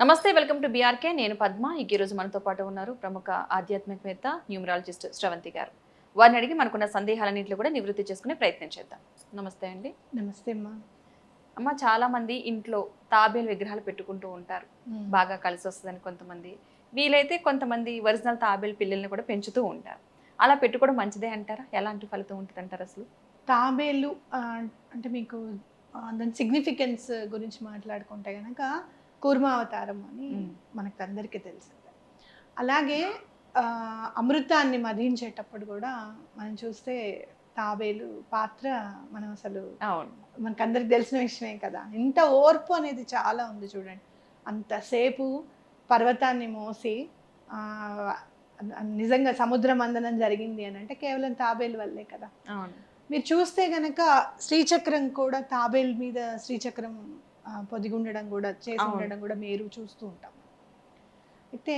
నమస్తే welcome to BRK. నేను పద్మ. ఈ రోజు మనతో పాటు ఉన్నారు ప్రముఖ ఆధ్యాత్మికవేత్త న్యూమరాలజిస్ట్ శ్రవంతి గారు. వారిని అడిగి మనకున్న సందేహాలన్నింటిలో కూడా నివృత్తి చేసుకునే ప్రయత్నం చేద్దాం. నమస్తే అండి. నమస్తే అమ్మా. అమ్మ చాలా మంది ఇంట్లో తాబేలు విగ్రహాలు పెట్టుకుంటూ ఉంటారు. బాగా కలిసి వస్తుందని కొంతమంది. వీలైతే కొంతమంది ఒరిజినల్ తాబేలు పిల్లల్ని కూడా పెంచుతూ ఉంటారు. అలా పెట్టుకోవడం మంచిదే అంటారా? ఎలాంటి ఫలితం ఉంటుంది అంటారు అసలు? తాబేలు అంటే మీకు దాని సిగ్నిఫికెన్స్ గురించి మాట్లాడుకుంటే కనుక కూర్మావతారం అని. మనకు అందరికీ తెలిసిందే. అలాగే అమృతాన్ని మధించేటప్పుడు కూడా మనం చూస్తే తాబేలు పాత్ర మనం అసలు మనకు అందరికి తెలిసిన విషయమే కదా. ఇంత ఓర్పు అనేది చాలా ఉంది చూడండి. అంతసేపు పర్వతాన్ని మోసి ఆ, నిజంగా సముద్ర మందనం జరిగింది అని అంటే కేవలం తాబేలు వల్లే కదా. మీరు చూస్తే గనక శ్రీచక్రం కూడా తాబేల్ మీద శ్రీచక్రం పొదిగి ఉండడం కూడా చేసి. ఉండడం కూడా మీరు చూస్తూ ఉంటాం అయితే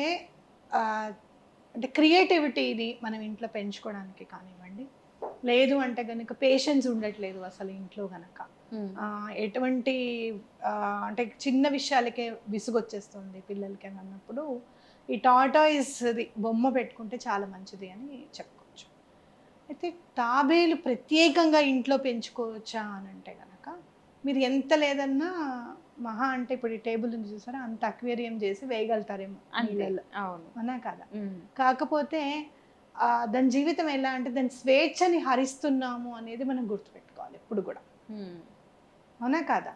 అంటే క్రియేటివిటీని మనం ఇంట్లో పెంచుకోవడానికి కానివ్వండి లేదు అంటే కనుక పేషెన్స్ ఉండట్లేదు అసలు ఇంట్లో. ఆ, ఎటువంటి అంటే చిన్న విషయాలకే విసుగొచ్చేస్తుంది పిల్లలకి అని అన్నప్పుడు ఈ టాటాయిస్ది బొమ్మ పెట్టుకుంటే చాలా మంచిది అని చెప్పుకోవచ్చు అయితే తాబేలు ప్రత్యేకంగా ఇంట్లో పెంచుకోవచ్చా అని అంటే కనుక మీరు ఎంత లేదన్నా మహా అంటే ఇప్పుడు ఈ టేబుల్ ఉంది చూసారా? అంత అక్వేరియం చేసి వేయగలుగుతారేమో నీళ్ళల్లో అవును. అవునా కదా. కాకపోతే ఆ, దాని జీవితం ఎలా అంటే దాని స్వేచ్ఛని హరిస్తున్నాము అనేది మనం గుర్తుపెట్టుకోవాలి ఎప్పుడు కూడా. అవునా కాదా?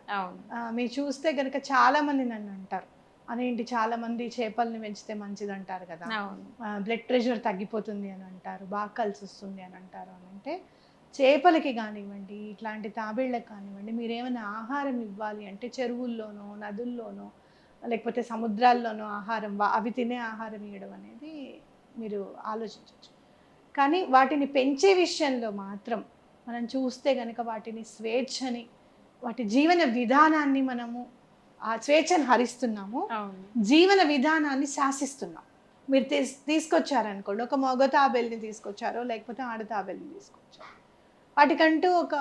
మీరు చూస్తే కనుక చాలా మంది నన్ను అంటారు. అదేంటి చాలా మంది చేపల్ని పెంచితే మంచిది అంటారు కదా? అవును. బ్లడ్ ప్రెషర్ తగ్గిపోతుంది అని అంటారు బాగా కలిసి వస్తుంది అని అంటారు అని అంటే చేపలకి కానివ్వండి ఇట్లాంటి తాబేళ్ళకి కానివ్వండి మీరు ఏమైనా ఆహారం ఇవ్వాలి అంటే చెరువుల్లోనో నదుల్లోనో లేకపోతే సముద్రాల్లోనో ఆహారం అవి తినే ఆహారం ఇవ్వడం అనేది మీరు ఆలోచించవచ్చు కానీ వాటిని పెంచే విషయంలో మాత్రం మనం చూస్తే కనుక వాటిని స్వేచ్ఛని వాటి జీవన విధానాన్ని మనము ఆ స్వేచ్ఛను హరిస్తున్నాము జీవన విధానాన్ని శాసిస్తున్నాం. మీరు తీస్ తీసుకొచ్చారనుకోండి ఒక మగ తాబేల్ని తీసుకొచ్చారో లేకపోతే ఆడ తాబేల్ని తీసుకొచ్చారు. వాటికంటూ ఒక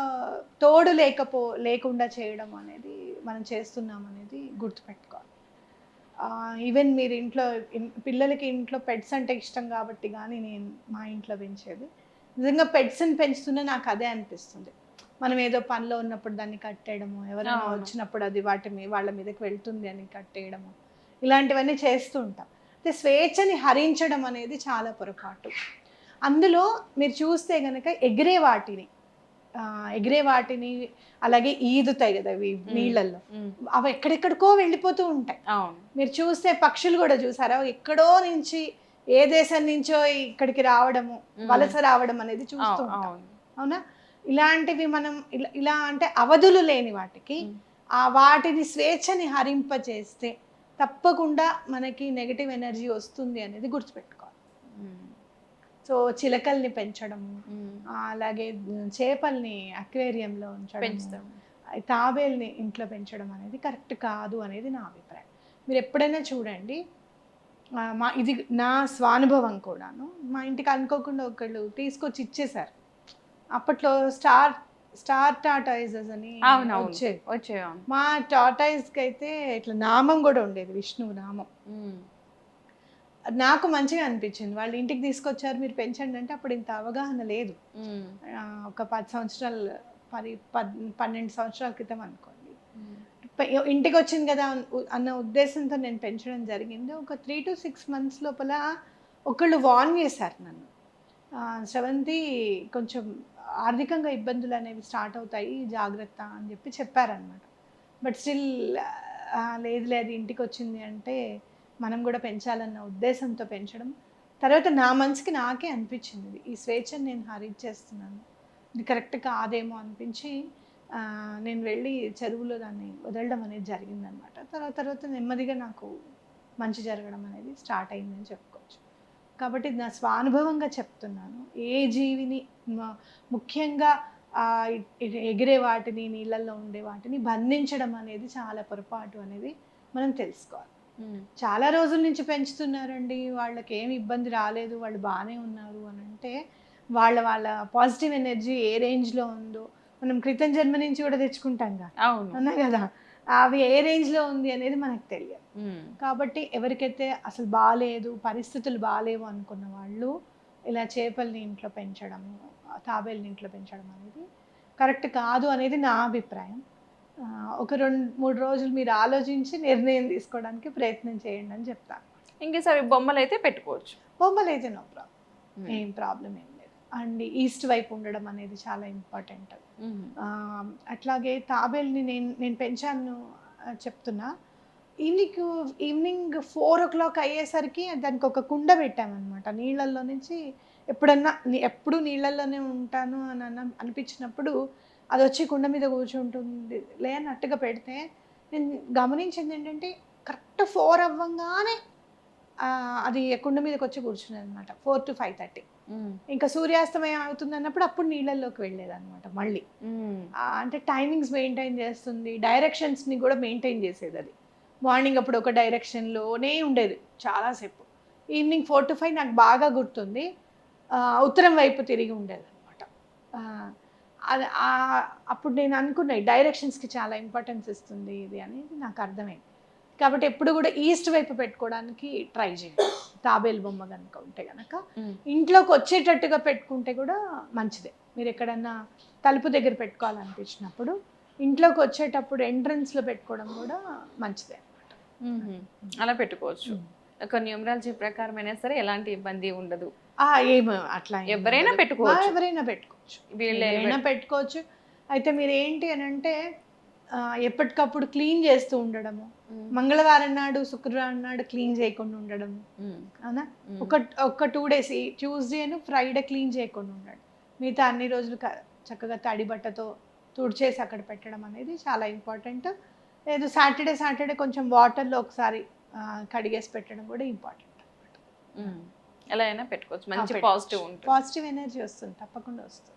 తోడు లేకపో లేకుండా చేయడం అనేది మనం చేస్తున్నాం అనేది గుర్తుపెట్టుకోవాలి. ఈవెన్ మీరు ఇంట్లో పిల్లలకి ఇంట్లో పెట్స్ అంటే ఇష్టం కాబట్టి కానీ నేను మా ఇంట్లో పెంచేది. నిజంగా పెట్స్ని పెంచుతున్నా నాకు అదే అనిపిస్తుంది. మనం ఏదో పనిలో ఉన్నప్పుడు దాన్ని కట్టేయడము ఎవరైనా. వచ్చినప్పుడు అది వాటి మీ వాళ్ళ మీదకి వెళ్తుంది అని కట్టేయడము ఇలాంటివన్నీ చేస్తూ ఉంటాం. అయితే స్వేచ్ఛని హరించడం అనేది చాలా పొరపాటు. అందులో మీరు చూస్తే కనుక ఎగిరే వాటిని ఎగిరే వాటిని అలాగే ఈదుతాయి కదా ఇవి నీళ్ళల్లో. అవి ఎక్కడెక్కడికో వెళ్ళిపోతూ ఉంటాయి మీరు చూస్తే పక్షులు కూడా చూసారా ఎక్కడో నుంచి ఏ దేశం నుంచో ఇక్కడికి రావడము. వలస రావడం అనేది చూస్తూ అవు- ఉంటాం అవును ఇలాంటివి మనం ఇలా అంటే అవధులు లేని వాటికి. ఆ వాటిని స్వేచ్ఛని హరింపచేస్తే తప్పకుండా మనకి నెగటివ్ ఎనర్జీ వస్తుంది అనేది గుర్తుపెట్టుకోవాలి. సో చిలకల్ని పెంచడం. అలాగే చేపల్ని అక్వేరియంలో ఉంచడం తాబేల్ని ఇంట్లో పెంచడం అనేది కరెక్ట్ కాదు అనేది నా అభిప్రాయం. మీరు ఎప్పుడైనా చూడండి మా ఇది నా స్వానుభవం కూడాను. మా ఇంటికి అనుకోకుండా ఒకళ్ళు తీసుకొచ్చి ఇచ్చేశారు. అప్పట్లో స్టార్ స్టార్ టాటాయిజెస్ అని. వచ్చేవి. మా టాటాయిస్కి అయితే ఇట్లా నామం కూడా ఉండేది విష్ణువు నామం. నాకు మంచిగా అనిపించింది. వాళ్ళు ఇంటికి తీసుకొచ్చారు మీరు పెంచండి అంటే అప్పుడు ఇంత అవగాహన లేదు. ఒక పది సంవత్సరాలు పది పన్నెండు సంవత్సరాల క్రితం అనుకోండి. ఇంటికి వచ్చింది కదా అన్న- ఉద్దేశంతో నేను పెంచడం జరిగింది. ఒక త్రీ టు సిక్స్ మంత్స్ లోపల ఒకళ్ళు వార్న్ చేశారు నన్ను. శ్రవంతి కొంచెం ఆర్థికంగా ఇబ్బందులు అనేవి స్టార్ట్ అవుతాయి జాగ్రత్త అని చెప్పి చెప్పారనమాట బట్ స్టిల్ లేదు లేదు ఇంటికి వచ్చింది అంటే మనం కూడా పెంచాలన్న ఉద్దేశంతో పెంచడం. తర్వాత నా మనసుకి నాకే అనిపించింది ఇది. ఈ స్వేచ్ఛను నేను హరించేస్తున్నాను ఇది కరెక్ట్ కాదేమో అనిపించి నేను వెళ్ళి చెరువులో దాన్ని వదలడం అనేది జరిగిందనమాట. తర్వాత తర్వాత నెమ్మదిగా నాకు మంచి జరగడం అనేది స్టార్ట్ అయిందని చెప్పుకోవచ్చు. కాబట్టి నా స్వానుభవంగా చెప్తున్నాను. ఏ జీవిని మ- ముఖ్యంగా ఎగిరే వాటిని నీళ్ళల్లో ఉండే వాటిని బంధించడం అనేది చాలా పొరపాటు అనేది మనం తెలుసుకోవాలి. చాలా రోజుల నుంచి పెంచుతున్నారండి. వాళ్ళకి ఏమి ఇబ్బంది రాలేదు. వాళ్ళు బాగానే ఉన్నారు అని అంటే వాళ్ళ వాళ్ళ పాజిటివ్ ఎనర్జీ ఏ రేంజ్లో ఉందో మనం క్రితం జన్మ నుంచి కూడా తెచ్చుకుంటాం కదా. అవును. అన్నా కదా? అవి ఏ రేంజ్లో ఉంది అనేది మనకు తెలియదు. కాబట్టి ఎవరికైతే అసలు బాగాలేదు పరిస్థితులు బాగాలేవు అనుకున్న వాళ్ళు ఇలా చేపల్ని ఇంట్లో పెంచడము తాబేల్ని ఇంట్లో పెంచడం అనేది కరెక్ట్ కాదు అనేది నా అభిప్రాయం. ఒక రెండు మూడు రోజులు మీరు ఆలోచించి నిర్ణయం తీసుకోవడానికి ప్రయత్నం చేయండి అని చెప్తాను ఇంకేసారి బొమ్మలు అయితే పెట్టుకోవచ్చు. బొమ్మలు అయితే నో ప్రాబ్లం. ఏం ప్రాబ్లం ఏం లేదు. అండ్ ఈస్ట్ వైపు ఉండడం అనేది చాలా ఇంపార్టెంట్. అట్లాగే తాబేల్ని నేను నేను పెంచాను చెప్తున్నా. Evening evening four o'clock అయ్యేసరికి దానికి ఒక కుండ పెట్టామన్నమాట. నీళ్ళల్లో నుంచి ఎప్పుడన్నా ఎప్పుడు నీళ్ళల్లోనే ఉంటాను అని అన్న అనిపించినప్పుడు అది వచ్చి కుండ మీద కూర్చుంటుంది. లే అన్నట్టుగా పెడితే నేను గమనించింది ఏంటంటే కరెక్ట్ ఫోర్ అవ్వంగానే అది కుండ మీదకి వచ్చి కూర్చున్నది అనమాట ఫోర్ టు ఫైవ్ థర్టీ. ఇంకా సూర్యాస్తమయం అవుతుంది అన్నప్పుడు అప్పుడు నీళ్ళల్లోకి వెళ్ళేది అనమాట మళ్ళీ అంటే టైమింగ్స్ మెయింటైన్ చేస్తుంది. డైరెక్షన్స్ని కూడా మెయింటైన్ చేసేది అది మార్నింగ్ అప్పుడు ఒక డైరెక్షన్లోనే ఉండేది చాలాసేపు. ఈవినింగ్ ఫోర్ టు ఫైవ్ నాకు బాగా గుర్తుంది. ఉత్తరం వైపు తిరిగి ఉండేది అనమాట అది అప్పుడు నేను అనుకున్నా డైరెక్షన్స్కి చాలా ఇంపార్టెన్స్ ఇస్తుంది ఇది అనేది నాకు అర్థమైంది. కాబట్టి ఎప్పుడు కూడా ఈస్ట్ వైపు పెట్టుకోవడానికి ట్రై చేయండి. తాబేలు బొమ్మ కనుక ఉంటే కనుక. ఇంట్లోకి వచ్చేటట్టుగా పెట్టుకుంటే కూడా మంచిదే. మీరు ఎక్కడన్నా తలుపు దగ్గర పెట్టుకోవాలనిపించినప్పుడు ఇంట్లోకి వచ్చేటప్పుడు ఎంట్రన్స్లో పెట్టుకోవడం కూడా మంచిదే. అలా పెట్టుకోవచ్చు. ఒక న్యూమరాలజీ ప్రకారం అయినా సరే ఎలాంటి ఇబ్బంది ఉండదు ఏమో అట్లా ఎవరైనా. పెట్టుకోవచ్చు. ఎవరైనా పెట్టుకోవచ్చు వీళ్ళు ఎవరైనా పెట్టుకోవచ్చు అయితే మీరు ఏంటి అని అంటే ఎప్పటికప్పుడు క్లీన్ చేస్తూ ఉండడము. మంగళవారం నాడు శుక్రవారం నాడు క్లీన్ చేయకుండా ఉండడము. అవునా. ఒక ఒక టూ డేస్ ట్యూస్డేను ఫ్రైడే క్లీన్ చేయకుండా ఉండండి మిగతా అన్ని రోజులు చక్కగా తడి బట్టతో తుడిచేసి అక్కడ పెట్టడం అనేది చాలా ఇంపార్టెంట్ లేదు సాటర్డే సాటర్డే కొంచెం వాటర్లో ఒకసారి కడిగేసి పెట్టడం కూడా ఇంపార్టెంట్ ఉమ్. ఎలా అయినా పెట్టుకోవచ్చు మంచి. పాజిటివ్ ఉంటుంది పాజిటివ్ ఎనర్జీ వస్తుంది తప్పకుండా వస్తుంది